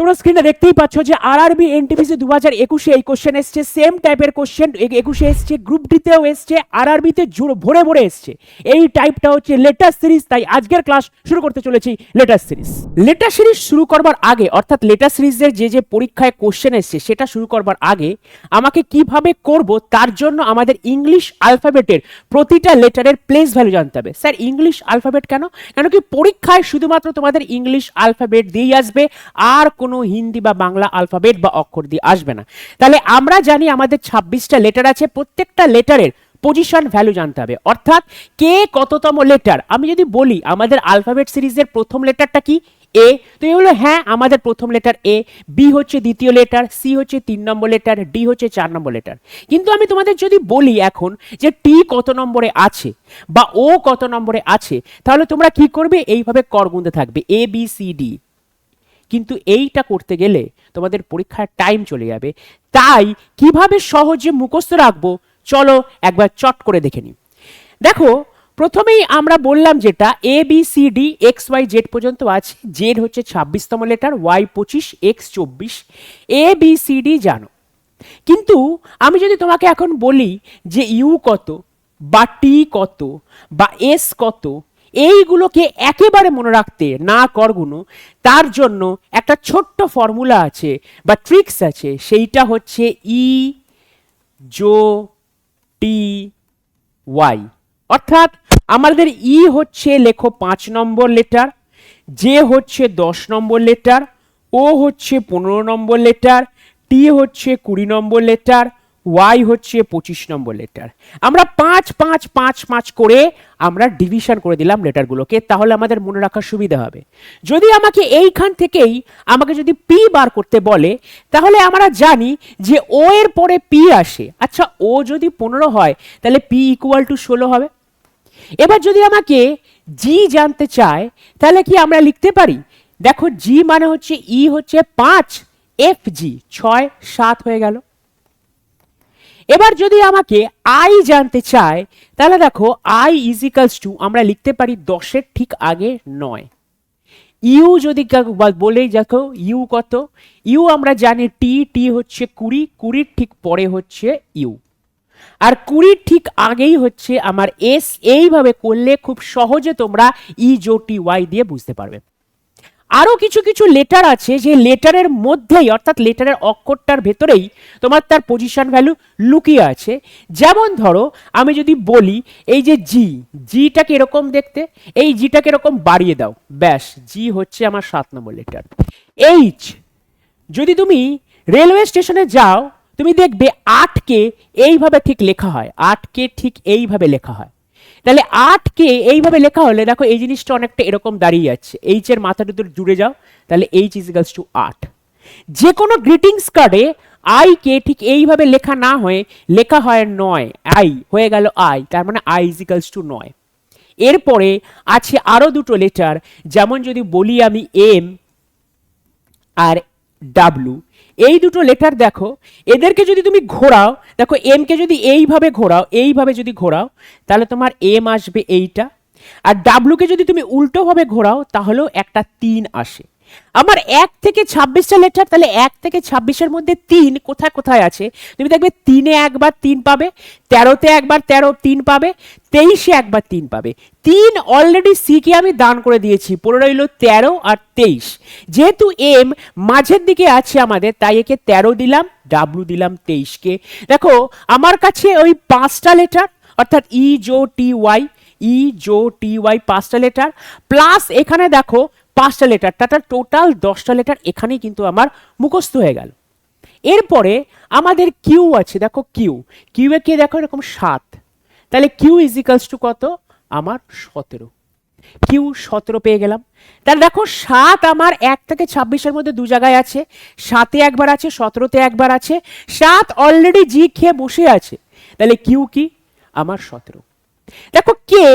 তোমরা স্ক্রিনে দেখতেই পাচ্ছ যে আরআরবি এনটিপিসি দু হাজার একুশে এই কোশ্চেন এসছে। সেম টাইপের কোশ্চেন একুশে এসছে গ্রুপ ডিতেও এসছে আরআরবিতে ভরে ভরে এসছে। এই টাইপটা হচ্ছে লেটার সিরিজ তাই আজকের ক্লাস শুরু করতে চলেছি লেটার সিরিজ লেটার সিরিজ শুরু করবার আগে, অর্থাৎ লেটার সিরিজের যে যে পরীক্ষায় কোশ্চেন এসছে, সেটা শুরু করবার আগে আমাকে কীভাবে করব, তার জন্য আমাদের ইংলিশ আলফাবেটের প্রতিটা লেটারের প্লেস ভ্যালু জানতে হবে। স্যার ইংলিশ আলফাবেট কেন? কেন কি পরীক্ষায় শুধুমাত্র তোমাদের ইংলিশ আলফাবেট দিয়েই আসবে, আর কোনো হিন্দি বা বাংলা আলফাবেট বা অক্ষর দিয়ে আসবে না। তাহলে আমরা জানি আমাদের ছাব্বিশটা লেটার আছে, প্রত্যেকটা লেটারের পজিশন ভ্যালু জানতে হবে। অর্থাৎ কে কততম লেটার আমি যদি বলি, আমাদের আলফাবেট সিরিজের প্রথম লেটারটা কি? এ তো এই হলো হ্যাঁ আমাদের প্রথম লেটার এ বি হচ্ছে দ্বিতীয় লেটার সি হচ্ছে তিন নম্বর লেটার ডি হচ্ছে চার নম্বর লেটার কিন্তু আমি তোমাদের যদি বলি এখন যে টি কত নম্বরে আছে বা ও কত নম্বরে আছে, তাহলে তোমরা কি করবে? এইভাবে কর গুনতে থাকবে। এ বি সি ডি কিন্তু এইটা করতে গেলে তোমাদের পরীক্ষার টাইম চলে যাবে। তাই কীভাবে সহজে মুখস্থ রাখব? চলো একবার চট করে দেখে নিই। দেখো, প্রথমেই আমরা বললাম যেটা A B C D X Y Z পর্যন্ত আছে। জেড হচ্ছে ছাব্বিশতম লেটার ওয়াই পঁচিশ এক্স চব্বিশ। এ বি সি ডি জানো। কিন্তু আমি যদি তোমাকে এখন বলি যে ইউ কত, বা টি কত, বা এস কত এইগুলোকে একেবারে মনে রাখতে না করগুনো তার জন্য একটা ছোট্ট ফর্মুলা আছে বা ট্রিক্স আছে। সেইটা হচ্ছে ই, জো, টি, ওয়াই। অর্থাৎ আমাদের ই হচ্ছে লেখো পাঁচ নম্বর লেটার, জে হচ্ছে দশ নম্বর লেটার, ও হচ্ছে পনেরো নম্বর লেটার, টি হচ্ছে কুড়ি নম্বর লেটার ওয়াই হচ্ছে পঁচিশ নম্বর লেটার আমরা পাঁচ পাঁচ পাঁচ পাঁচ করে আমরা ডিভিশন করে দিলাম লেটারগুলোকে তাহলে আমাদের মনে রাখার সুবিধা হবে। যদি আমাকে এইখান থেকেই আমাকে যদি পি বার করতে বলে, তাহলে আমরা জানি যে ও এর পরে পি আসে। আচ্ছা ও যদি পনেরো হয়, তাহলে পি ইকুয়াল টু ষোলো হবে। এবার যদি আমাকে জি জানতে চায়, তাহলে কি আমরা লিখতে পারি? দেখো জি মানে হচ্ছে ই হচ্ছে পাঁচ এফ জি ছয়, সাত হয়ে গেল। এবার যদি আমাকে আই জানতে চায়, তাহলে দেখো আই ইজিক্যালস টু আমরা লিখতে পারি দশের ঠিক আগে নয়। ইউ যদি বলেই দেখো ইউ কত? ইউ আমরা জানি টি টি হচ্ছে কুড়ি, কুড়ির ঠিক পরে হচ্ছে ইউ আর কুড়ির ঠিক আগেই হচ্ছে আমার এস এইভাবে করলে খুব সহজে তোমরা ই জো টি ওয়াই দিয়ে বুঝতে পারবে। আরও কিছু কিছু লেটার আছে যে লেটারের মধ্যেই, অর্থাৎ লেটারের অক্ষরটার ভেতরেই তোমার তার পজিশন ভ্যালু লুকিয়ে আছে। যেমন ধরো, আমি যদি বলি, এই যে জি জিটাকে এরকম দেখতে, এই জিটাকে এরকম বাড়িয়ে দাও। ব্যাস জি হচ্ছে আমার সাত নম্বর লেটার এইচ যদি তুমি রেলওয়ে স্টেশনে যাও, তুমি দেখবে আটকে এইভাবে ঠিক লেখা হয়। আটকে ঠিক এইভাবে লেখা হয়। তাহলে আটকে এইভাবে লেখা হলে, দেখো এই জিনিসটা অনেকটা এরকম দাঁড়িয়ে যাচ্ছে এইচ এর মাথা দুটো জুড়ে যাও, তাহলে এইচ ইজিক্যালস টু আট। যে কোনো গ্রিটিংস কার্ডে আই কে ঠিক এইভাবে লেখা না হয়ে, লেখা হয় নয় আই হয়ে গেল আই তার মানে আই ইজ ইজিক্যালস টু নয়। এরপরে আছে আরও দুটো লেটার যেমন যদি বলি আমি এম আর ডাব্লু এই দুটো লেটার দেখো, এদেরকে যদি তুমি ঘোরাও, দেখো এমকে যদি এইভাবে ঘোরাও, এইভাবে যদি ঘোরাও, তাহলে তোমার এম আসবে এইটা। আর ডাব্লুকে যদি তুমি উল্টোভাবে ঘোরাও, তাহলেও একটা তিন আসে। আমার এক থেকে ছাব্বিশটা লেটার তাহলে এক থেকে ছাব্বিশের মধ্যে তিন কোথায় কোথায় আছে? তুমি দেখবে তিনে একবার তিন পাবে, তেরোতে একবার তেরো তিন পাবে, তেইশে একবার তিন পাবে। তিন অলরেডি সিকে আমি দান করে দিয়েছি, পড়ে রইল তেরো আর তেইশ। যেহেতু এম মাঝের দিকে আছে আমাদের, তাই একে তেরো দিলাম ডাব্লু দিলাম তেইশকে। দেখো, আমার কাছে ওই পাঁচটা লেটার অর্থাৎ ই জো টি ওয়াই ই জো টি ওয়াই পাঁচটা লেটার প্লাস এখানে দেখো পাঁচটা লেটার টাটা টোটাল দশটা লেটার এখানেই কিন্তু আমার মুখস্থ হয়ে গেল। এরপরে আমাদের কিউ আছে, দেখো কিউ কিউ এ কে দেখো এরকম সাত, তাহলে কিউ ইজিক্যালস টু কত? আমার সতেরো। কিউ সতেরো পেয়ে গেলাম। তাহলে দেখো সাত আমার এক থেকে ছাব্বিশের মধ্যে দু জায়গায় আছে, সাতে একবার আছে, সতেরোতে একবার আছে, সাত অলরেডি জি খেয়ে বসে আছে। তাহলে কিউ কি? আমার সতেরো। দেখো কে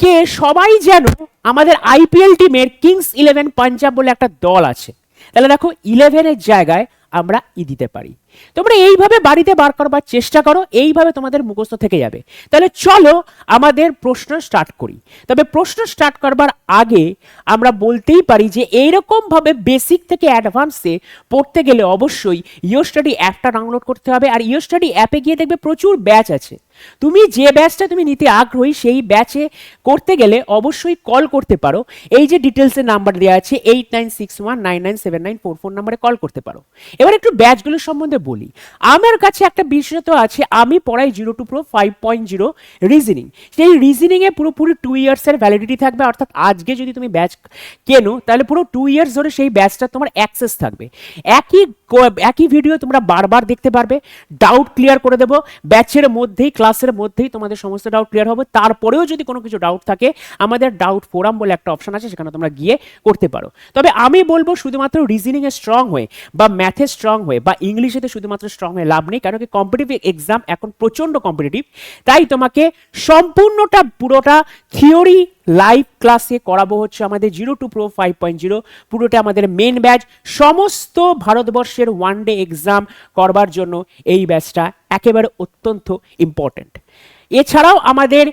কে সবাই যেন আমাদের আইপিএল টিমের কিংস ইলেভেন পাঞ্জাব বলে একটা দল আছে। তাহলে দেখো ইলেভেনের জায়গায় আমরা ই দিতে পারি। তোমরা এইভাবে বাড়িতে বার করবার চেষ্টা করো, এইভাবে তোমাদের মুখস্থ থেকে যাবে। তাহলে চলো আমাদের প্রশ্ন স্টার্ট করি। তবে প্রশ্ন স্টার্ট করবার আগে আমরা বলতেই পারি যে এইরকম ভাবে বেসিক থেকে অ্যাডভান্সে পড়তে গেলে অবশ্যই ইও স্টাডি অ্যাপটা ডাউনলোড করতে হবে। আর ইও স্টাডি অ্যাপে গিয়ে দেখবে প্রচুর ব্যাচ আছে। তুমি যে ব্যাচটা তুমি নিতে আগ্রহী, সেই ব্যাচে করতে গেলে অবশ্যই কল করতে পারো। এই যে ডিটেলসের নাম্বার দেওয়া আছে eight nine six one nine nine seven nine four four নাম্বারে কল করতে পারো। এবার একটু ব্যাচগুলোর সম্বন্ধে বলি। আমার কাছে একটা বিশেষত আছে, আমি পড়াই zero two pro five point zero reasoning সেই রিজনিংয়ে পুরোপুরি টু ইয়ার্সের ভ্যালিডিটি থাকবে, অর্থাৎ আজকে যদি তুমি ব্যাচ কেনো, তাহলে পুরো টু ইয়ার্স ধরে সেই ব্যাচটা তোমার অ্যাক্সেস থাকবে। একই একই ভিডিও তোমরা বারবার দেখতে পারবে ডাউট ক্লিয়ার করে দেবো ব্যাচের মধ্যেই ক্লাসের মধ্যেই তোমাদের সমস্ত ডাউট ক্লিয়ার হবে। তারপরেও যদি কোনো কিছু ডাউট থাকে, আমাদের ডাউট ফোরাম বলে একটা অপশন আছে, সেখানে তোমরা গিয়ে করতে পারো। তবে আমি বলব শুধুমাত্র রিজনিংয়ে স্ট্রং হয়ে বা ম্যাথে স্ট্রং হয়ে বা ইংলিশেতে শুধুমাত্র স্ট্রং হয়ে লাভ নেই, কারণ কি কম্পিটিটিভ এক্সাম এখন প্রচণ্ড কম্পিটিটিভ তাই তোমাকে সম্পূর্ণটা, পুরোটা থিওরি লাইভ ক্লাসে করাবো হচ্ছে আমাদের zero two pro five point zero পুরোটা আমাদের মেন ব্যাচ সমস্ত ভারতবর্ষের ওয়ান ডে এক্সাম করবার জন্য এই ব্যাচটা একেবারে অত্যন্ত ইম্পর্ট্যান্ট এছাড়াও আমাদের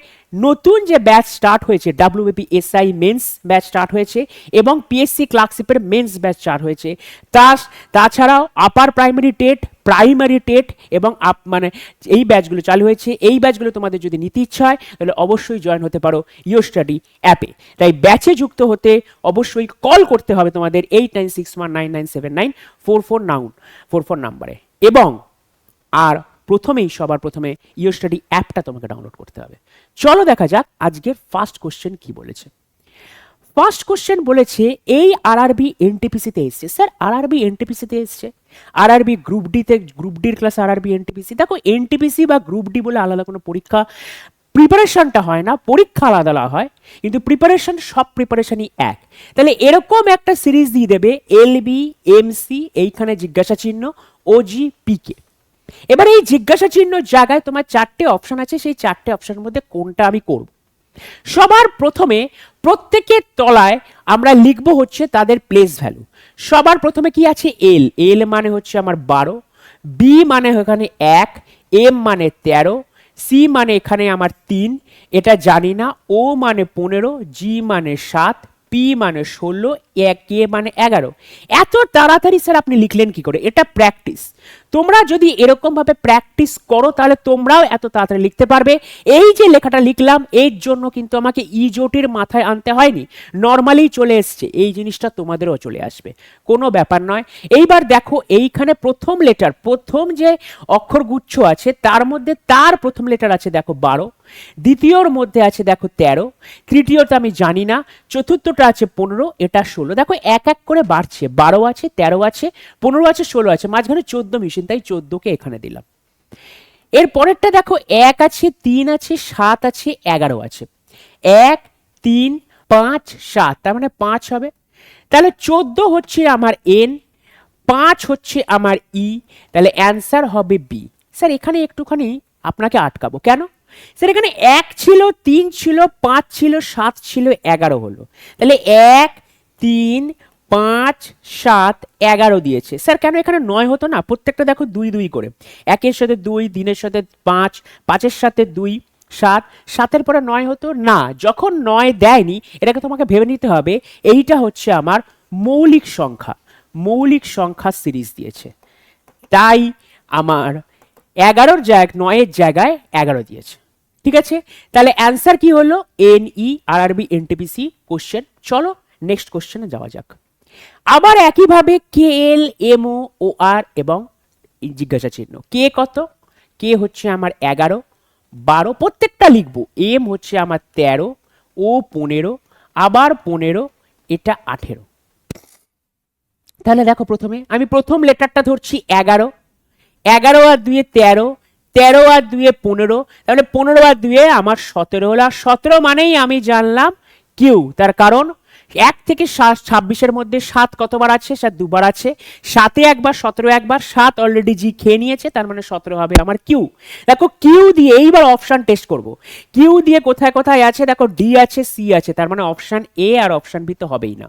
নতুন যে ব্যাচ স্টার্ট হয়েছে WBP SI mains batch start হয়েছে এবং পিএসসি ক্লার্কশিপের মেন্স ব্যাচ স্টার্ট হয়েছে। তা তাছাড়াও upper primary TET primary TET এবং আপ মানে এই ব্যাচগুলো চালু হয়েছে। এই ব্যাচগুলো তোমাদের যদি নিতে ইচ্ছা হয়, তাহলে অবশ্যই জয়েন হতে পারো ইও স্টাডি অ্যাপে তাই ব্যাচে যুক্ত হতে অবশ্যই কল করতে হবে তোমাদের eight nine six one nine nine seven nine four four noun four four নাম্বারে এবং আর প্রথমেই সবার প্রথমে ইও স্টাডি অ্যাপটা তোমাকে ডাউনলোড করতে হবে। চলো দেখা যাক আজকের ফার্স্ট কোশ্চেন কি বলেছে। ফার্স্ট কোশ্চেন বলেছে, এই আরআরবি এনটিপিসিতে এসছে। স্যার আরআরবি এনটিপিসিতে এসছে। আরআরবি গ্রুপ ডিতে গ্রুপ ডির ক্লাস আরআরবি এনটিপিসি দেখো এনটিপিসি বা গ্রুপ ডি বলে আলাদা কোনো পরীক্ষা প্রিপারেশনটা হয় না, পরীক্ষা আলাদা আলাদা হয়, কিন্তু প্রিপারেশন সব প্রিপারেশনই এক। তাহলে এরকম একটা সিরিজ দিয়ে দেবে এলবি এমসি এইখানে জিজ্ঞাসা চিহ্ন ওজি পিকে এবার এই জিজ্ঞাসা চিহ্ন জায়গায় তোমার চারটে অপশন আছে, সেই চারটে অপশনের মধ্যে কোনটা আমি করব। সবার প্রথমে প্রত্যেকের তলায় আমরা লিখব হচ্ছে তাদের প্লেস ভ্যালু সবার প্রথমে কি আছে? এল এল মানে হচ্ছে আমার বারো বি মানে এখানে এক এম মানে তেরো সি মানে এখানে আমার তিন, এটা জানি না। ও মানে পনেরো জি মানে সাত পি মানে ষোলো এক কে মানে এগারো। এত তাড়াতাড়ি স্যার আপনি লিখলেন কি করে? এটা প্র্যাকটিস তোমরা যদি এরকমভাবে প্র্যাকটিস করো, তাহলে তোমরাও এত তাড়াতাড়ি লিখতে পারবে। এই যে লেখাটা লিখলাম, এর জন্য কিন্তু আমাকে ইজোটির মাথায় আনতে হয়নি। নর্মালি চলে এসছে, এই জিনিসটা তোমাদেরও চলে আসবে। কোনো ব্যাপার নয়। এইবার দেখো, এইখানে প্রথম লেটার প্রথম যে অক্ষরগুচ্ছ আছে, তার মধ্যে তার প্রথম লেটার আছে দেখো বারো। দ্বিতীয়র মধ্যে আছে দেখো তেরো। তৃতীয়টা আমি জানি না। চতুর্থটা আছে পনেরো, এটা ষোলো। দেখো এক এক করে বাড়ছে। বারো আছে, তেরো আছে, পনেরো আছে, ষোলো আছে। মাঝখানে চোদ্দ মিশিন তাই চোদ্দকে এখানে দিলাম। এর পরেরটা দেখো, এক আছে, তিন আছে, সাত আছে, এগারো আছে। এক, তিন, পাঁচ, সাত, তার মানে পাঁচ হবে। তাহলে চোদ্দ হচ্ছে আমার এন পাঁচ হচ্ছে আমার ই তাহলে অ্যান্সার হবে বি স্যার, এখানে একটুখানি আপনাকে আটকাবো। কেন? স্যার, এখানে এক ছিল, তিন ছিল, পাঁচ ছিল, সাত ছিল, এগারো হলো। তাহলে এক, তিন পাঁচ, সাত, এগারো দিয়েছে। স্যার, কেন এখানে নয় হতো না? প্রত্যেকটা দেখো দুই দুই করে। একের সাথে দুই, দিনের সাথে পাঁচ, পাঁচের সাথে দুই, সাত, সাতের পরে নয় হতো? না, যখন নয় দেয়নি, এটাকে তোমাকে ভেবে নিতে হবে, এইটা হচ্ছে আমার মৌলিক সংখ্যা। মৌলিক সংখ্যা সিরিজ দিয়েছে। তাই আমার এগারোর জায়গায় নয়ের জায়গায় এগারো দিয়েছে। ঠিক আছে? তাহলে অ্যান্সার কি হলো? এন ই আর আরবি এনটিপিসি কোশ্চেন চলো নেক্সট কোশ্চেনে যাওয়া যাক। আবার একইভাবে কে এল এমও ও আর এবং জিজ্ঞাসা চিহ্ন। কে কত? কে হচ্ছে আমার এগারো। বারো প্রত্যেকটা লিখব। এম হচ্ছে আমার তেরো। ও পনেরো। আবার পনেরো, এটা আঠেরো। তাহলে দেখো প্রথমে, আমি প্রথম লেটারটা ধরছি এগারো। এগারো আর দুয়ে তেরো। তেরো আর দুয়ে পনেরো। তাহলে পনেরো আর দুয়ে আমার সতেরো হলো। আর সতেরো মানেই আমি জানলাম কিউ। তার কারণ এক থেকে সাত ছাব্বিশের মধ্যে সাত কতবার আছে? সাত দুবার আছে। সাতে একবার, সতেরো একবার, সাত অলরেডি জি খেয়ে নিয়েছে, তার মানে সতেরো হবে আমার কিউ দেখো কিউ দিয়ে এইবার অপশান টেস্ট করব। কিউ দিয়ে কোথায় কোথায় আছে? দেখো ডি আছে সি আছে, তার মানে অপশান এ আর অপশান বি তো হবেই না।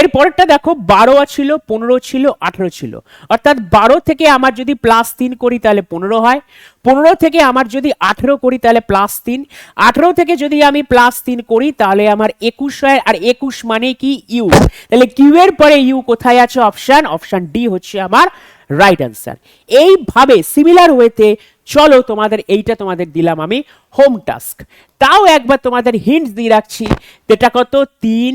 এর পরেরটা দেখো, বারো ছিল, পনেরো ছিল, আঠেরো ছিল। অর্থাৎ বারো থেকে আমার যদি প্লাস তিন করি তাহলে পনেরো হয়। পনেরো থেকে আমার যদি আঠেরো করি তাহলে প্লাস তিন। আঠেরো থেকে যদি আমি প্লাস তিন করি তাহলে আমার একুশ হয়, আর একুশ মানে কি? ইউ তাহলে কিউ এর পরে ইউ কোথায় আছে? অপশন অপশন ডি হচ্ছে আমার রাইট অ্যান্সার এইভাবে সিমিলার ওয়েতে চলো তোমাদের, এইটা তোমাদের দিলাম আমি হোম টাস্ক তাও একবার তোমাদের হিন্ট দিয়ে রাখছি। যেটা কত? তিন,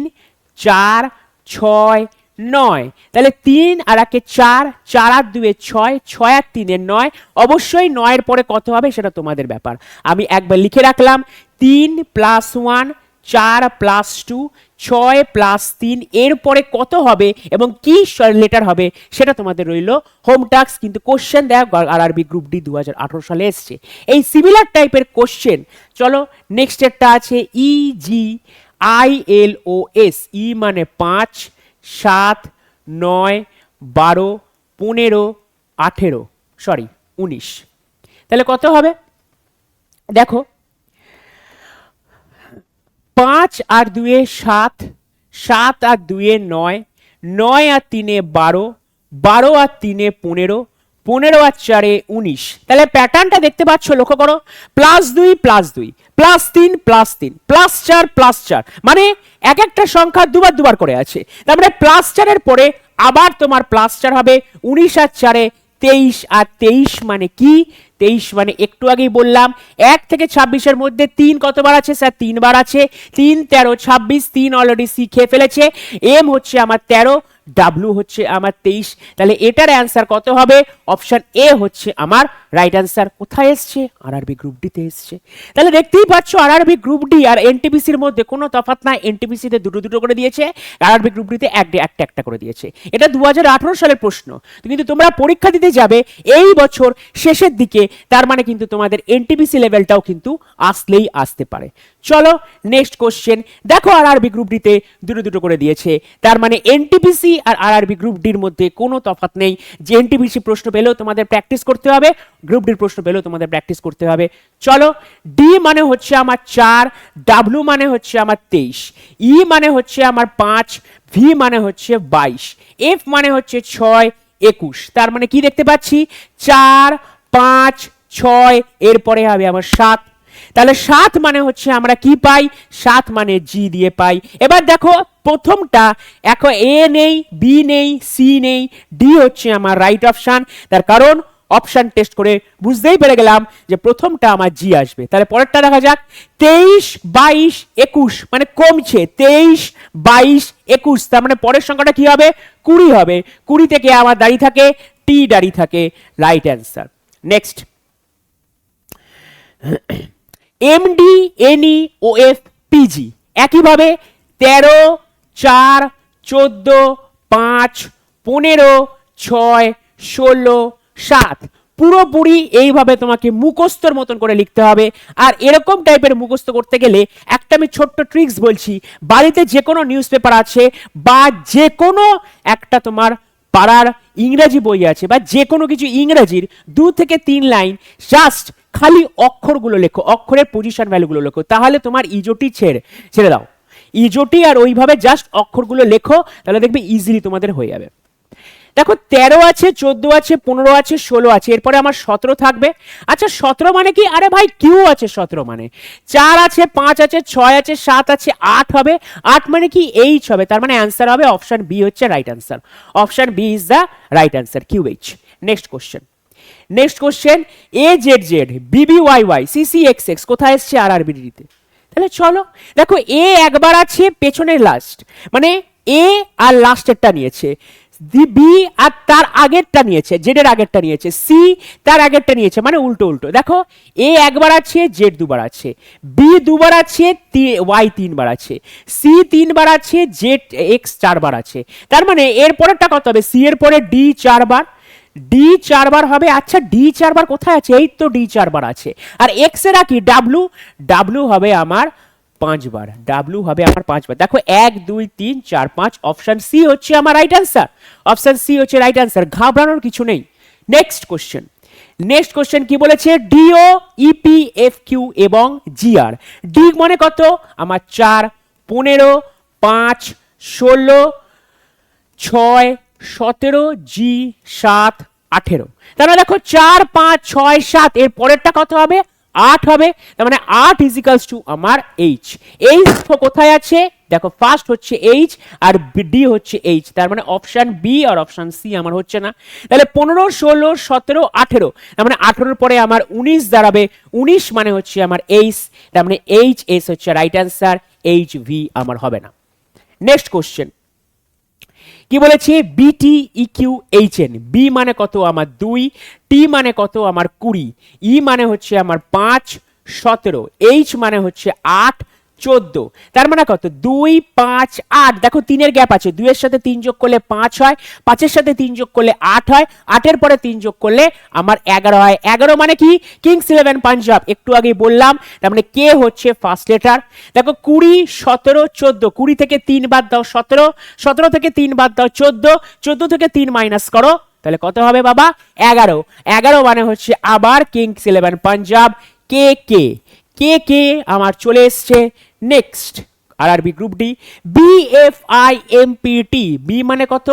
চার ছয় নয়। তাহলে তিন আর একে চার চার আর দুয়ে ছয় ছয় আর তিনের নয়। অবশ্যই নয়ের পরে কত হবে সেটা তোমাদের ব্যাপার। আমি একবার লিখে রাখলাম, তিন প্লাস ওয়ান চার প্লাস টু ছয় প্লাস তিন এরপরে কত হবে এবং কি লেটার হবে সেটা তোমাদের রইল হোম টাস্ক কিন্তু কোশ্চেন দেখ আর আরবি গ্রুপ ডি দু হাজার আঠারো সালে এসছে। এই সিমিলার টাইপের কোশ্চেন চলো নেক্সট একটা আছে E I L O S, E মানে পাঁচ, সাত, নয়, বারো, পনেরো, আঠেরো সরি উনিশ। তাহলে কত হবে? দেখো, পাঁচ আর দুয়ে সাত সাত আর দুয়ে নয় নয় আর তিনে বারো বারো আর তিনে পনেরো পনেরো আর চারে উনিশ। তাহলে প্যাটার্নটা দেখতে পাচ্ছ, লক্ষ্য করো প্লাস দুই প্লাস দুই। প্লাস তিন প্লাস তিন, প্লাস চার প্লাস চার। মানে এক একটা সংখ্যা দুবার দুবার করে আছে। তার মানে প্লাস চারের পরে আবার তোমার প্লাস চার হবে, উনিশ আর চারে তেইশ। আর তেইশ মানে কি? তেইশ মানে একটু আগেই বললাম, এক থেকে ছাব্বিশের মধ্যে তিন কতবার আছে? স্যার, তিনবার আছে। তিন, তেরো, ছাব্বিশ, তিন অলরেডি সি খেয়ে ফেলেছে। এম হচ্ছে আমার তেরো ডাব্লু হচ্ছে আমার তেইশ, তাহলে এটার অ্যান্সার কত হবে? অপশন এ হচ্ছে আমার রাইট অ্যান্সার কোথায় এসছে? আর আরবি গ্রুপ ডিতে এসছে। তাহলে দেখতেই পাচ্ছ আর আরবি গ্রুপ ডি আর এনটিপিসির মধ্যে কোনো তফাৎ নাই। এনটিপিসিতে দুটো দুটো করে দিয়েছে আর আরবি গ্রুপ ডিতে এক একটা একটা করে দিয়েছে। এটা দু হাজার আঠারো সালের প্রশ্ন। কিন্তু তোমরা পরীক্ষা দিতে যাবে, এই বছর শেষের দিকে, তার মানে কিন্তু তোমাদের এনটিপিসি লেভেলটাও কিন্তু আসলেই আসতে পারে। চলো নেক্সট কোশ্চেন দেখো আর আরবি গ্রুপ ডিতে দুটো দুটো করে দিয়েছে। তার মানে এনটিপিসি আর আর আরবি গ্রুপ ডির মধ্যে কোনো তফাৎ নেই। যে এনটিপিসি প্রশ্ন পেলেও তোমাদের প্র্যাকটিস করতে হবে গ্রুপ ডির প্রশ্ন পেলেও তোমাদের প্র্যাকটিস করতে হবে। চলো ডি মানে হচ্ছে আমার চার ডাব্লু মানে হচ্ছে আমার তেইশ ই মানে হচ্ছে আমার পাঁচ ভি মানে হচ্ছে বাইশ এফ মানে হচ্ছে ছয়, একুশ। তার মানে কি দেখতে পাচ্ছি? চার, পাঁচ, ছয়, এরপরে হবে আমার সাত তাহলে সাত মানে হচ্ছে আমরা কি পাই? সাত মানে জি দিয়ে পাই। এবার দেখো, প্রথমটা, এখন এ নেই বি নেই সি নেই ডি হচ্ছে আমার রাইট অপশান তার কারণ অপশান টেস্ট করে বুঝতেই পেরে গেলাম যে প্রথমটা আমার জি আসবে। তাহলে পরেরটা দেখা যাক। তেইশ, বাইশ, একুশ মানে কমছে। তেইশ, বাইশ, একুশ, তার মানে পরের সংখ্যাটা কি হবে? কুড়ি হবে। কুড়ি থেকে আমার দাঁড়িয়ে থাকে টি দাঁড়িয়ে থাকে। Right answer next MD NE O F PG একইভাবে তেরো, চার, চোদ্দ, পাঁচ, পনেরো, ছয়, ষোলো, সাত। পুরোপুরি এইভাবে তোমাকে মুখস্থর মতন করে লিখতে হবে। আর এরকম টাইপের মুখস্থ করতে গেলে একটা আমি ছোট্ট ট্রিক্স বলছি। বাড়িতে যে কোনো নিউজ পেপার আছে বা যে কোনো একটা তোমার পাড়ার ইংরেজি বই আছে বা যে কোনো কিছু ইংরেজির দু থেকে তিন লাইন জাস্ট খালি অক্ষরগুলো লেখো, অক্ষরের পজিশন ভ্যালুগুলো লেখো। তাহলে তোমার ইজোটি ছেড়ে ছেড়ে দাও। ইজোটি আর ওইভাবে জাস্ট অক্ষরগুলো লেখো, তাহলে দেখবে ইজিলি তোমাদের হয়ে যাবে। দেখো, তেরো আছে, চোদ্দ আছে, পনেরো আছে, ষোলো আছে, এরপরে আমার সতেরো থাকবে। আচ্ছা সতেরো মানে কি? আরে ভাই, কিউ আছে সতেরো মানে। চার আছে, পাঁচ আছে, ছয় আছে, সাত আছে, আট হবে। আট মানে কি? এইচ হবে। তার মানে অ্যান্সার হবে অপশান বি হচ্ছে right answer option B is the right answer Q H next question next question A Z Z BB Y Y CC X X কোথায় এসছে আর আরবিডিতে তাহলে চলো, দেখো এ একবার আছে, পেছনের লাস্ট মানে এ আর লাস্টেরটা নিয়েছে বি আর তার আগেরটা নিয়েছে জেড এর আগেরটা নিয়েছে সি তার আগেরটা নিয়েছে মানে উল্টো উল্টো। দেখো এ একবার আছে জেড দুবার আছে বি দুবার আছে ওয়াই তিনবার আছে সি তিনবার আছে জেড এক্স চারবার আছে। তার মানে এর পরেরটা কত হবে? সি এর পরে ডি চারবার। ডি চারবার হবে। আচ্ছা ডি চারবার কোথায় আছে? এই তো ডি চারবার আছে। আর এক্সের কি? ডাব্লু ডাব্লু হবে আমার পাঁচবার। ডাব্লু হবে আমার পাঁচবার। দেখো, এক, দুই, তিন, চার, পাঁচ অপশন সি হচ্ছে আমার রাইট অ্যান্সার অপশন সি হচ্ছে রাইট অ্যান্সার ঘাবড়ানোর কিছু নেই। নেক্সট কোশ্চেন নেক্সট কোশ্চেন কি বলেছে? ডিও ইপি এফ কিউ এবং জিআর ডি মানে কত? আমার চার, পনেরো, পাঁচ, ষোলো, ছয় সতেরো জি সাত আঠেরো। তাহলে দেখো চার, পাঁচ, ছয়, সাত, এর পরেরটা কত হবে? আট হবে। তার মানে আট ইজিক্যালস টু আমার এইচ এইচ কোথায় আছে? দেখো ফার্স্ট হচ্ছে এইচ আর ডি হচ্ছে এইচ তার মানে অপশন বি আর অপশন সি আমার হচ্ছে না। তাহলে পনেরো, ষোলো, সতেরো, আঠেরো। তার মানে আঠেরোর পরে আমার উনিশ দাঁড়াবে। উনিশ মানে হচ্ছে আমার এইচ তার মানে এইচ এস হচ্ছে রাইট অ্যান্সার এইচ ভি আমার হবে না। নেক্সট কোশ্চেন কি বলেছে? বিটি ইকিউ এইচ এন বি মানে কত? আমার দুই টি মানে কত? আমার কুড়ি। ই মানে হচ্ছে আমার পাঁচ, সতেরো। এইচ মানে হচ্ছে আট চোদ্দ। তার মানে কত? দুই, পাঁচ, আট। দেখো, তিনের গ্যাপ আছে। দুইয়ের সাথে তিন যোগ করলে পাঁচ হয়, পাঁচের সাথে তিন যোগ করলে আট হয়, আটের পরে তিন যোগ করলে আমার এগারো হয়। এগারো মানে কি? কিংস ইলেভেন পাঞ্জাব একটু আগে বললাম, তার মানে কে হচ্ছে ফার্স্ট লেটার দেখো, কুড়ি, সতেরো, চোদ্দ। কুড়ি থেকে তিন বাদ দাও সতেরো সতেরো থেকে তিন বাদ দাও চোদ্দ চোদ্দ থেকে তিন মাইনাস করো। তাহলে কত হবে বাবা? এগারো। এগারো মানে হচ্ছে আবার কিংস ইলেভেন পাঞ্জাব কে কে? কে কে আমার চলে এসছে? Next R RB group D B F I M P T B মানে কত?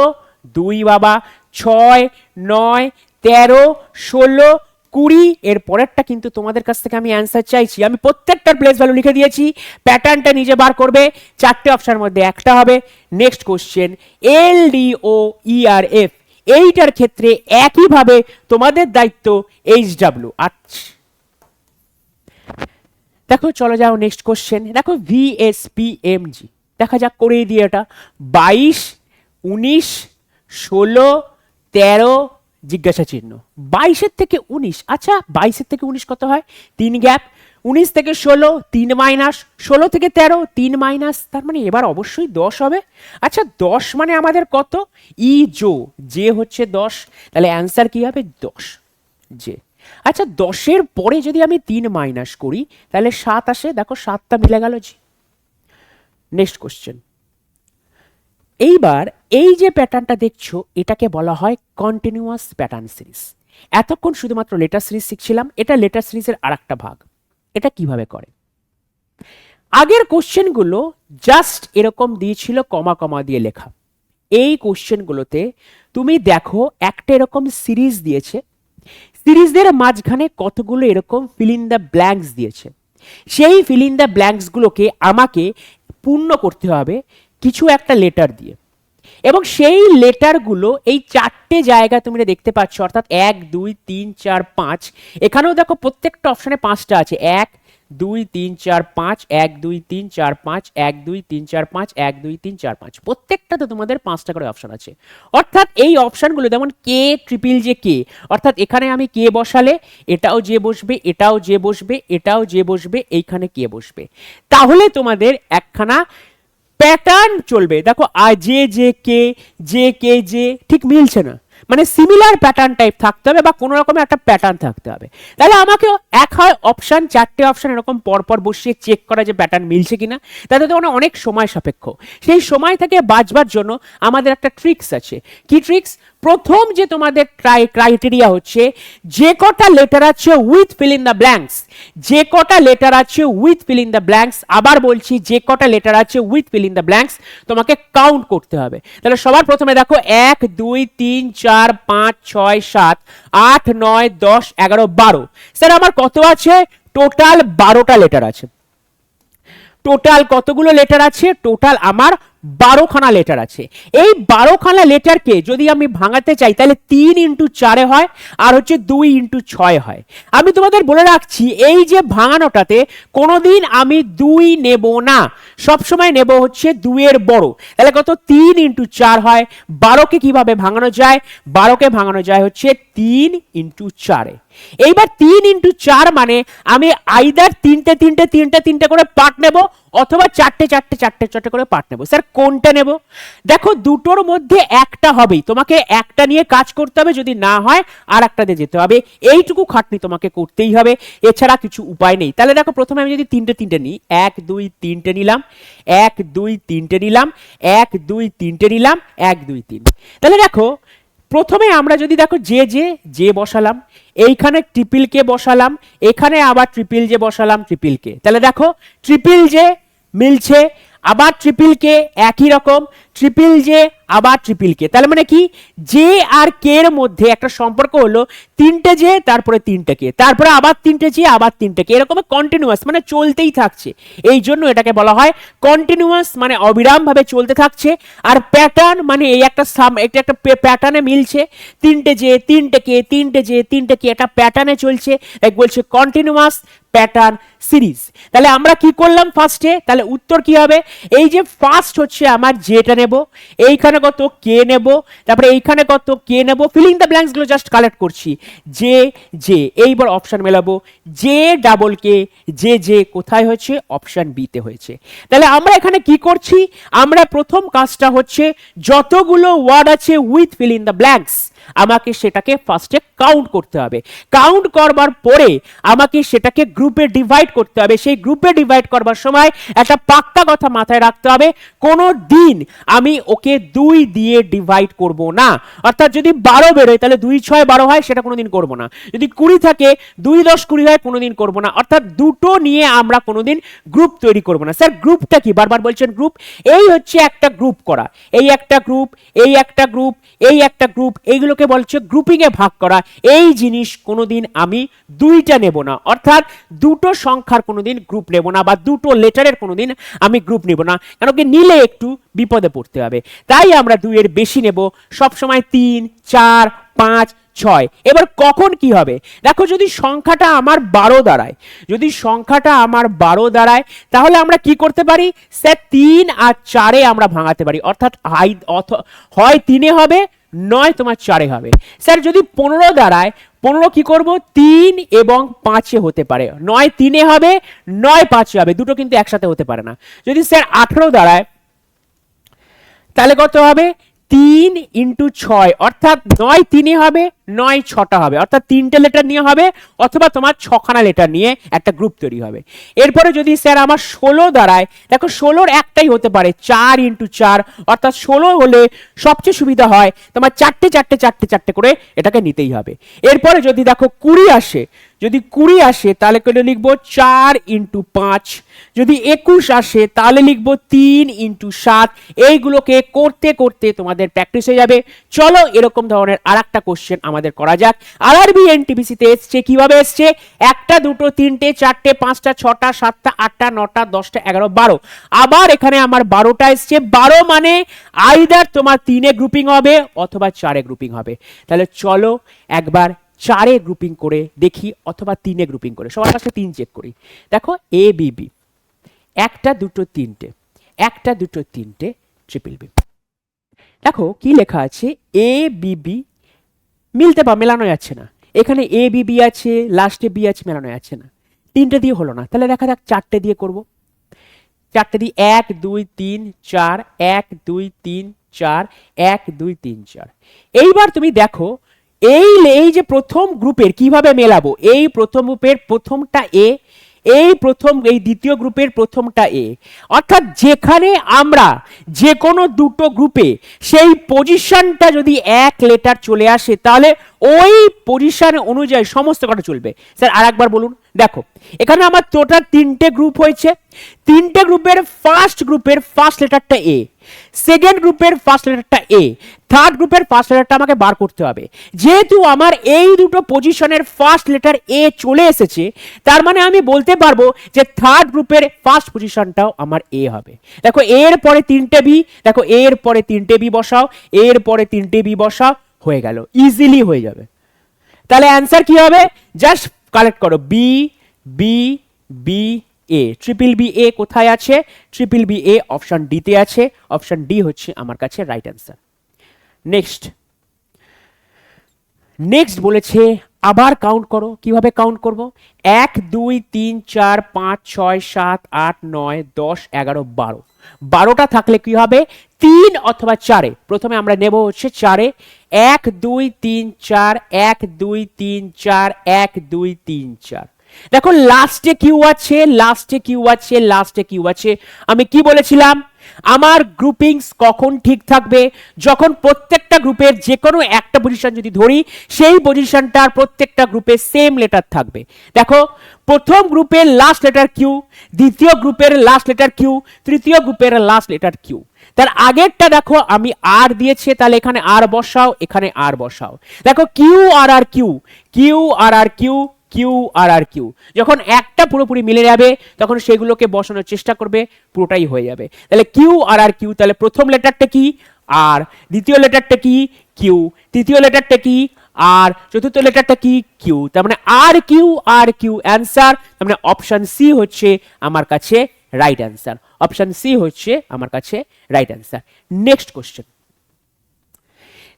দুই বাবা, ছয়, নয়, তেরো, ষোলো, কুড়ি, এর পরেরটা কিন্তু তোমাদের কাছ থেকে আমি অ্যান্সার চাইছি। আমি প্রত্যেকটার প্লেস ভ্যালু লিখে দিয়েছি প্যাটার্নটা নিজে বার করবে, চারটে অপশনের মধ্যে একটা হবে। Next question L D O E R F এইটার ক্ষেত্রে একইভাবে তোমাদের দায়িত্ব এইচ ডাব্লিউ আচ্ছা। দেখো, চলে যাও নেক্সট কোশ্চেন দেখো ভিএসপিএমজি দেখা যাক, করেই দিয়ে এটা। বাইশ, উনিশ, ষোলো, তেরো, জিজ্ঞাসা চিহ্ন। বাইশের থেকে উনিশ আচ্ছা বাইশের থেকে উনিশ কত হয়? তিন গ্যাপ। উনিশ থেকে ষোলো, তিন মাইনাস, ষোলো থেকে তেরো, তিন মাইনাস, তার মানে এবার অবশ্যই দশ হবে। আচ্ছা দশ মানে আমাদের কত? ই জো যে হচ্ছে দশ। তাহলে অ্যান্সার কি হবে? দশ যে আচ্ছা দশের পরে যদি আমি তিন মাইনাস করি, তাহলে সাত আসে? দেখো, সাতটা মিলে গেল জি। নেক্সট কোশ্চেন এইবার এই যে প্যাটার্নটা দেখছ, এটাকে বলা হয় কন্টিনিউয়াস প্যাটার্ন সিরিজ এতক্ষণ শুধুমাত্র লেটার সিরিজ শিখছিলাম, এটা লেটার সিরিজের আর একটা ভাগ। এটা কীভাবে করে? আগের কোশ্চেনগুলো জাস্ট এরকম দিয়েছিল, কমা কমা দিয়ে লেখা। এই কোশ্চেনগুলোতে তুমি দেখো, একটা এরকম সিরিজ দিয়েছে সিরিজদের মাঝখানে কতগুলো এরকম ফিল দ্য ব্ল্যাঙ্কস দিয়েছে? সেই ফিল দ্য ব্ল্যাঙ্কসগুলোকে আমাকে পূর্ণ করতে হবে কিছু একটা লেটার দিয়ে। এবং সেই লেটারগুলো এই চারটে জায়গা তুমি দেখতে পাচ্ছ, অর্থাৎ এক, দুই, তিন, চার, পাঁচ। এখানেও দেখো প্রত্যেকটা অপশানে পাঁচটা আছে। এক দুই, তিন, চার, পাঁচ, এক, দুই, তিন, চার, পাঁচ, এক, দুই, তিন, চার, পাঁচ, এক, দুই, তিন, চার, পাঁচ প্রত্যেকটাতে তোমাদের পাঁচটা করে অপশন আছে। অর্থাৎ এই অপশনগুলো যেমন কে ট্রিপল যে কে, অর্থাৎ এখানে আমি কে বসালে, এটাও যে বসবে, এটাও যে বসবে, এটাও যে বসবে, এইখানে কে বসবে। তাহলে তোমাদের একখানা প্যাটার্ন চলবে। দেখো, আ, যে যে, কে যে কে, যে, ঠিক মিলছে না। মানে সিমিলার প্যাটার্ন টাইপ থাকতে হবে বা কোনো রকমের একটা প্যাটার্ন থাকতে হবে। তাহলে আমাকে এক হয় অপশান চারটে অপশান এরকম পরপর বসিয়ে চেক করা যে প্যাটার্ন মিলছে কিনা। তাতে তো অনেক সময় সাপেক্ষ। সেই সময় থেকে বাঁচবার জন্য আমাদের একটা ট্রিক্স আছে। কি ট্রিক্স প্রথম যে তোমাদের ট্রাই ক্রাইটেরিয়া হচ্ছে, যে কটা লেটার আছে with fill in the blanks যে কটা লেটার আছে with fill in the blanks আবার বলছি যে কটা লেটার আছে with fill in the blanks তোমাকে কাউন্ট করতে হবে। তাহলে সবার প্রথমে দেখো, এক, দুই, তিন, চার, পাঁচ, ছয়, সাত, আট, নয়, দশ, এগারো, বারো। স্যার, আমার কত আছে? টোটাল বারোটা লেটার আছে। টোটাল কতগুলো লেটার আছে? টোটাল আমার বারোখানা লেটার আছে। এই বারোখানা লেটারকে যদি আমি ভাঙাতে চাই, তাহলে তিন ইন্টু চারে হয় আর হচ্ছে দুই ইন্টু ছয় হয়। আমি তোমাদের বলে রাখছি, এই যে ভাঙানোটাতে কোনোদিন আমি দুই নেব না। সবসময় নেব হচ্ছে দুইয়ের বড়। তাহলে কত? তিন ইন্টু চার হয়। বারোকে কীভাবে ভাঙানো যায়? বারোকে ভাঙানো যায় হচ্ছে তিন ইন্টু চারে। এইবার তিন ইন্টু চার মানে আমি আইদার তিনটে তিনটে তিনটে তিনটে করে পার্ট নেব অথবা চারটে চারটে চারটে চারটে করে পার্ট নেব। স্যার, কোনটা নেব? দেখো, দুটোর মধ্যে একটা হবেই। তোমাকে একটা নিয়ে কাজ করতে হবে, যদি না হয় আর দিয়ে যেতে হবে। এইটুকু খাটনি তোমাকে করতেই হবে। এছাড়া কিছু উপায় নেই। তাহলে দেখো, প্রথমে আমি যদি তিনটে তিনটে নিই। এক, দুই, তিনটে নিলাম। এক, দুই, তিনটে নিলাম। এক, দুই, তিনটে নিলাম। এক, দুই, তিন। তাহলে দেখো প্রথমে আমরা যদি দেখো যে যে যে বসালাম, এইখানে ট্রিপিল কে বসালাম, এখানে আবার ট্রিপিল যে বসালাম ট্রিপিল কে তাহলে দেখো ট্রিপিল যে মিলছে, আবার ট্রিপিল কে একই রকম ট্রিপল জে আবার ট্রিপল কে তাহলে মানে কি? জে আর কে এর মধ্যে একটা সম্পর্ক হলো তিনটে জে তারপরে তিনটে কে তারপরে আবার তিনটে জে আবার তিনটে কে এরকম কন্টিনিউয়াস মানে চলতেই থাকছে। এই জন্য এটাকে বলা হয় কন্টিনিউয়াস মানে অবিরাম ভাবে চলতে থাকছে। আর প্যাটার্ন মানে এই একটা সাম একটা একটা প্যাটার্নে মিলছে। তিনটে জে তিনটে কে তিনটে জে তিনটে কে একটা প্যাটার্নে চলছে। এক বলছে কন্টিনিউয়াস প্যাটার্ন সিরিজ তাহলে আমরা কি করলাম ফার্স্টে তাহলে উত্তর কি হবে? এই যে ফার্স্ট হচ্ছে আমার জেটা নেব, এইখানে কত কে নেব, তারপরে এইখানে কত কে নেব ফিলিং দ্য ব্ল্যাঙ্কসগুলো জাস্ট কালেক্ট করছি। যে যে, এইবার অপশন মেলাবো, যে ডাবল কে, যে যে কোথায় হয়েছে অপশন বিতে হয়েছে। তাহলে আমরা এখানে কি করছি? আমরা প্রথম কাজটা হচ্ছে যতগুলো ওয়ার্ড আছে উইথ ফিলিং দ্য ব্ল্যাঙ্কস আমাকে সেটাকে ফার্স্টে কাউন্ট করতে হবে। কাউন্ট করবার পরে আমাকে সেটাকে গ্রুপে ডিভাইড করতে হবে। সেই গ্রুপে ডিভাইড করবার সময় একটা পাক্কা কথা মাথায় রাখতে হবে, কোনো দিন আমি ওকে দুই দিয়ে ডিভাইড করব না। অর্থাৎ যদি বারো বেরোয়, তাহলে দুই ছয় বারো হয়, সেটা কোনোদিন করব না। যদি কুড়ি থাকে, দুই দশ কুড়ি হয়, কোনোদিন করব না। অর্থাৎ দুটো নিয়ে আমরা কোনোদিন গ্রুপ তৈরি করব না। স্যার গ্রুপটা কি? বারবার বলছেন গ্রুপ এই হচ্ছে একটা গ্রুপ করা। এই একটা গ্রুপ এই একটা গ্রুপ এই একটা গ্রুপ এইগুলোকে বলছে গ্রুপিং এ ভাগ করা। এই জিনিস কোনোদিন আমি দুইটা নেব না। অর্থাৎ দুটো সংখ্যার কোনোদিন গ্রুপ নেব না বা দুটো লেটারের কোনোদিন আমি গ্রুপ নেব না। কেন কি নিলে একটু বিপদে পড়তে হবে। তাই আমরা দুইয়ের বেশি নেব। সবসময় তিন, চার পাঁচ, ছয়। এবার কখন কি হবে? দেখো, যদি সংখ্যাটা আমার বারো দাঁড়ায়, যদি সংখ্যাটা আমার বারো দাঁড়ায়, তাহলে আমরা কি করতে পারি? স্যার, তিন আর চারে আমরা ভাঙাতে পারি। অর্থাৎ হয় তিনে হবে, নয় তোমার চারে হবে। স্যার, যদি পনেরো দাঁড়ায়, পনেরো কি করব? তিন এবং পাঁচে হতে পারে। নয় তিনে হবে, নয় পাঁচে হবে। দুটো কিন্তু একসাথে হতে পারে না। যদি স্যার আঠেরো দাঁড়ায়, তাহলে কত হবে? তিন ইন্টু ছয় অর্থাৎ নয় তিনে হবে। নয় ছটা হবে, অর্থাৎ তিনটে লেটার নিয়ে হবে অথবা তোমার ছখানা লেটার নিয়ে একটা গ্রুপ তৈরি হবে। এরপরে যদি স্যার আমার ষোলো দাঁড়ায়, দেখো ষোলোর একটাই হতে পারে চার ইন্টু চার, অর্থাৎ ষোলো হলে সবচেয়ে সুবিধা হয় তোমার চারটে চারটে চারটে চারটে করে এটাকে নিতেই হবে। এরপরে যদি দেখো কুড়ি আসে, যদি কুড়ি আসে তাহলে করে লিখব চার ইন্টু পাঁচ, যদি একুশ আসে তাহলে লিখব তিন ইন্টু সাত, এইগুলোকে করতে করতে তোমাদের প্র্যাকটিস হয়ে যাবে। চলো এরকম ধরনের আর একটা কোশ্চেন আমাদের করা যাক। আর আর আরবি এনটিপিসিতে এসছে, কীভাবে এসছে? একটা, দুটো, তিনটে, চারটে, পাঁচটা, ছটা, সাতটা, আটটা, নটা, দশটা, এগারো, বারো। আবার এখানে আমার বারোটা এসছে। বারো মানে আইদার তোমার তিনে গ্রুপিং হবে অথবা চারে গ্রুপিং হবে। তাহলে চলো একবার চারে গ্রুপিং করে দেখি অথবা তিনে গ্রুপিং করে। সবার কাছে তিন চেক করি। দেখো এ বি বি একটা, দুটো, তিনটে। একটা, দুটো, তিনটে ট্রিপল বি দেখো কি লেখা আছে? এ বি বি মিলতে বা মেলানো যাচ্ছে না। এখানে এ বি বি আছে লাস্টে বি আছে মেলানো যাচ্ছে না। তিনটে দিয়ে হলো না। তাহলে দেখা যাক চারটে দিয়ে করব। চারটে দিয়ে এক, দুই, তিন, চার, এক, দুই, তিন, চার, এক, দুই, তিন, চার। এইবার তুমি দেখো, এই এই যে প্রথম গ্রুপের কীভাবে মেলাবো, এই প্রথম গ্রুপের প্রথমটা এ এই প্রথম, এই দ্বিতীয় গ্রুপের প্রথমটা এ। অর্থাৎ যেখানে আমরা যে কোনো দুটো গ্রুপে সেই পজিশনটা যদি এক লেটার চলে আসে, তাহলে ওই পজিশন অনুযায়ী সমস্ত কটা চলবে। স্যার আর একবার বলুন, দেখো, এখানে আমার টোটাল তিনটে গ্রুপ হয়েছে। তিনটে গ্রুপের ফার্স্ট গ্রুপের ফার্স্ট লেটারটা এ সেকেন্ড গ্রুপের ফার্স্ট লেটারটা এ থার্ড গ্রুপের ফার্স্ট লেটারটা আমাকে বার করতে হবে। যেহেতু আমার এই দুটো পজিশনের ফার্স্ট লেটার এ চলে এসেছে, তার মানে আমি বলতে পারব যে থার্ড গ্রুপের ফার্স্ট পজিশনটাও আমার এ হবে। দেখো, এর পরে তিনটে বি দেখো, এর পরে তিনটে বি বসাও, এর পরে তিনটে বি বসাও হয়ে গেল। ইজিলি হয়ে যাবে। তাহলে অ্যান্সার কি হবে? জাস্ট কালেক্ট করো। B B B A triple B A কোথায় আছে? ট্রিপল বি এ অপশন ডিতে আছে। অপশন ডি হচ্ছে আমার কাছে রাইট অ্যান্সার নেক্সট নেক্সট বলেছে আবার কাউন্ট করো, কীভাবে কাউন্ট করব? এক, দুই, তিন, চার, পাঁচ, ছয়, সাত, আট, নয়, দশ, এগারো, বারো। বারোটা থাকলে কি হবে? তিন অথবা চারে। প্রথমে আমরা নেব হচ্ছে চারে। এক, দুই, তিন, চার, এক, দুই, তিন, চার, এক, দুই, তিন, চার। দেখো লাস্টে কিউ আছে লাস্টে কিউ আছে লাস্টে কিউ আছে। আমি কি বলেছিলাম? আমার গ্রুপিংস কখন ঠিক থাকবে? যখন প্রত্যেকটা গ্রুপের যে কোনো একটা পজিশন যদি ধরি, সেই পজিশনটার প্রত্যেকটা গ্রুপে সেম লেটার থাকবে। দেখো, প্রথম গ্রুপের লাস্ট লেটার কিউ দ্বিতীয় গ্রুপের লাস্ট লেটার কিউ তৃতীয় গ্রুপের লাস্ট লেটার কিউ তার আগেরটা দেখো, আমি আর দিয়েছে, তাহলে এখানে আর বসাও, এখানে আর বসাও। দেখো Q R R Q Q R R Q Q R R Q যখন একটা পুরোপুরি মিলে যাবে, তখন সেগুলোকে বসানোর চেষ্টা করবে, পুরোটাই হয়ে যাবে। তাহলে কিউ আর আর কিউ তাহলে প্রথম লেটারটা কি? আর দ্বিতীয় লেটারটা কি? কিউ তৃতীয় লেটারটা কি? আর চতুর্থ লেটারটা কি? কিউ তার মানে R Q R Q answer তার মানে অপশন সি হচ্ছে আমার কাছে রাইট অ্যান্সার অপশন সি হচ্ছে আমার কাছে right answer next question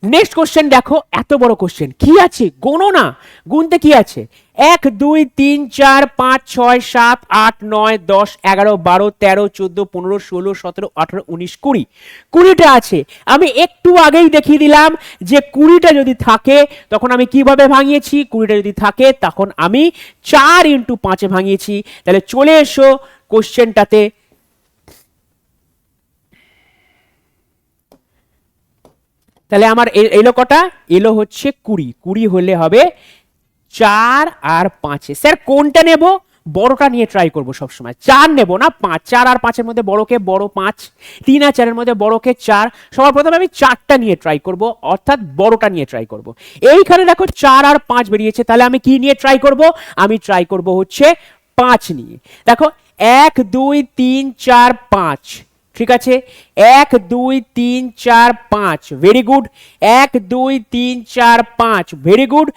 next question দেখো, এত বড় কোশ্চেন কি আছে? গোনো না, গুনতে কি আছে? এক, দুই, তিন, চার, পাঁচ, ছয়, সাত, আট, নয়, দশ, এগারো, বারো, তেরো, চোদ্দ, পনেরো, ষোলো, সতেরো, আঠারো, উনিশ, কুড়ি। কুড়িটা আছে। আমি একটু আগেই দেখিয়ে দিলাম যে কুড়িটা যদি থাকে, তখন আমি কীভাবে ভাঙিয়েছি? কুড়িটা যদি থাকে, তখন আমি চার ইন্টু পাঁচে ভাঙিয়েছি। তাহলে চলে এসো কোশ্চেনটাতে তাহলে আমার এলো কটা? এলো হচ্ছে কুড়ি। কুড়ি হলে হবে চার আর পাঁচে। স্যার, কোনটা নেব? বড়টা নিয়ে ট্রাই করব সবসময়। চার নেব না, পাঁচ। চার আর পাঁচের মধ্যে বড়কে বড় পাঁচ, তিন আর চারের মধ্যে বড়কে চার। সবার প্রথমে আমি চারটা নিয়ে ট্রাই করব, অর্থাৎ বড়টা নিয়ে ট্রাই করব। এইখানে দেখো চার আর পাঁচ বেরিয়েছে, তাহলে আমি কি নিয়ে ট্রাই করব? আমি ট্রাই করব হচ্ছে পাঁচ নিয়ে। দেখো, এক, দুই, তিন, চার, পাঁচ। ঠিক আছে? এক, দুই, তিন, চার, পাঁচ। ভেরি গুড এক, দুই, তিন, চার, পাঁচ। ভেরি গুড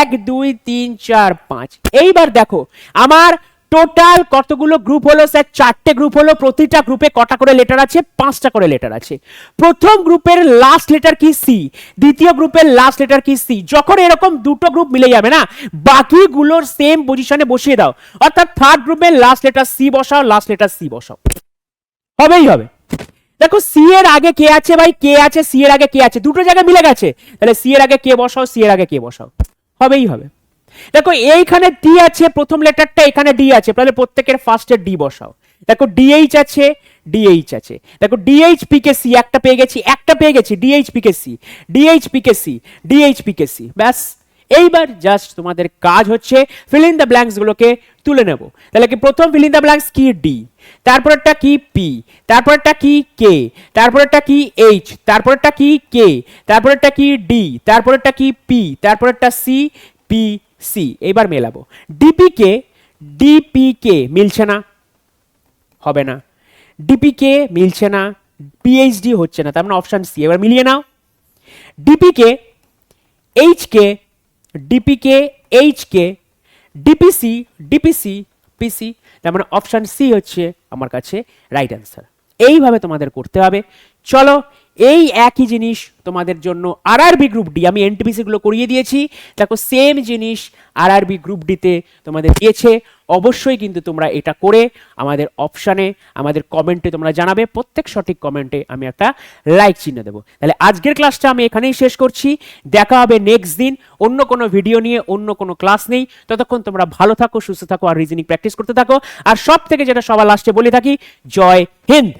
এক, দুই, তিন, চার, পাঁচ। এইবার দেখো, আমার টোটাল কতগুলো গ্রুপ হলো স্যার চারটে গ্রুপ হলো, প্রতিটা গ্রুপে কটা করে লেটার আছে? পাঁচটা করে লেটার আছে। প্রথম গ্রুপের লাস্ট লেটার কি? সি দ্বিতীয় গ্রুপের লাস্ট লেটার কি? সি যখন এরকম দুটো গ্রুপ মিলে যাবে না, বাকিগুলোর সেম পজিশনে বসিয়ে দাও। অর্থাৎ থার্ড গ্রুপের লাস্ট লেটার সি বসাও লাস্ট লেটার সি বসাও। হবেই হবে। দেখো সি এর আগে কে আছে ভাই? কে আছে? সি এর আগে কে আছে? দুটো জায়গায় মিলে গেছে। তাহলে সি এর আগে কে বসাও? সি এর আগে কে বসাও? হবেই হবে। দেখো, এইখানে ডি আছে, প্রথম লেটারটা এখানে ডি আছে। তাহলে প্রত্যেকের ফার্স্টে ডি বসাও। দেখো ডিএইচ আছে ডিএইচ আছে। দেখো ডিএইচ পিকে সি একটা পেয়ে গেছি, একটা পেয়ে গেছি DH PK C DH PK C DH PK C ব্যাস। এইবার জাস্ট তোমাদের কাজ হচ্ছে ফিল দ্য ব্ল্যাঙ্কস গুলোকে তুলে নেব। তাহলে কি প্রথম ফিল ইন দ্য ব্ল্যাঙ্কস কি? ডি তারপরেরটা কি? পি তারপরেরটা কি? কে তারপরেরটা কি? এইচ তারপরেরটা কি? কে তারপরেরটা কি? ডি তারপরেরটা কি? পি তারপরেরটা সি পি সি এইবার মেলাবো। ডিপি কে ডিপি কে মিলছে না। হবে না। ডিপি কে মিলছে না। পিএইচডি হচ্ছে না। তার মানে অপশন সি এবার মিলিয়ে নাও। DP K H K DP K H K DPC DPC PC তার মানে অপশান সি হচ্ছে আমার কাছে রাইট অ্যান্সার এইভাবে তোমাদের করতে হবে। চলো, এই একই জিনিস তোমাদের জন্য আরআরবি গ্রুপ ডি আমি এনটিপিসিগুলো করিয়ে দিয়েছি। দেখো সেম জিনিস আর আরবি গ্রুপ ডিতে তোমাদের দিয়েছে। অবশ্যই কিন্তু তোমরা এটা করে আমাদের অপশানে আমাদের কমেন্টে তোমরা জানাবে। প্রত্যেক সঠিক কমেন্টে আমি একটা লাইক চিহ্ন দেবো। তাহলে আজকের ক্লাসটা আমি এখানেই শেষ করছি। দেখা হবে নেক্সট দিন। অন্য কোনো ভিডিও নিয়ে, অন্য কোনো ক্লাস নেই। ততক্ষণ তোমরা ভালো থাকো, সুস্থ থাকো, আর রিজনিং প্র্যাকটিস করতে থাকো। আর সব থেকে যেটা সবার লাস্টে বলে থাকি, জয় হিন্দ!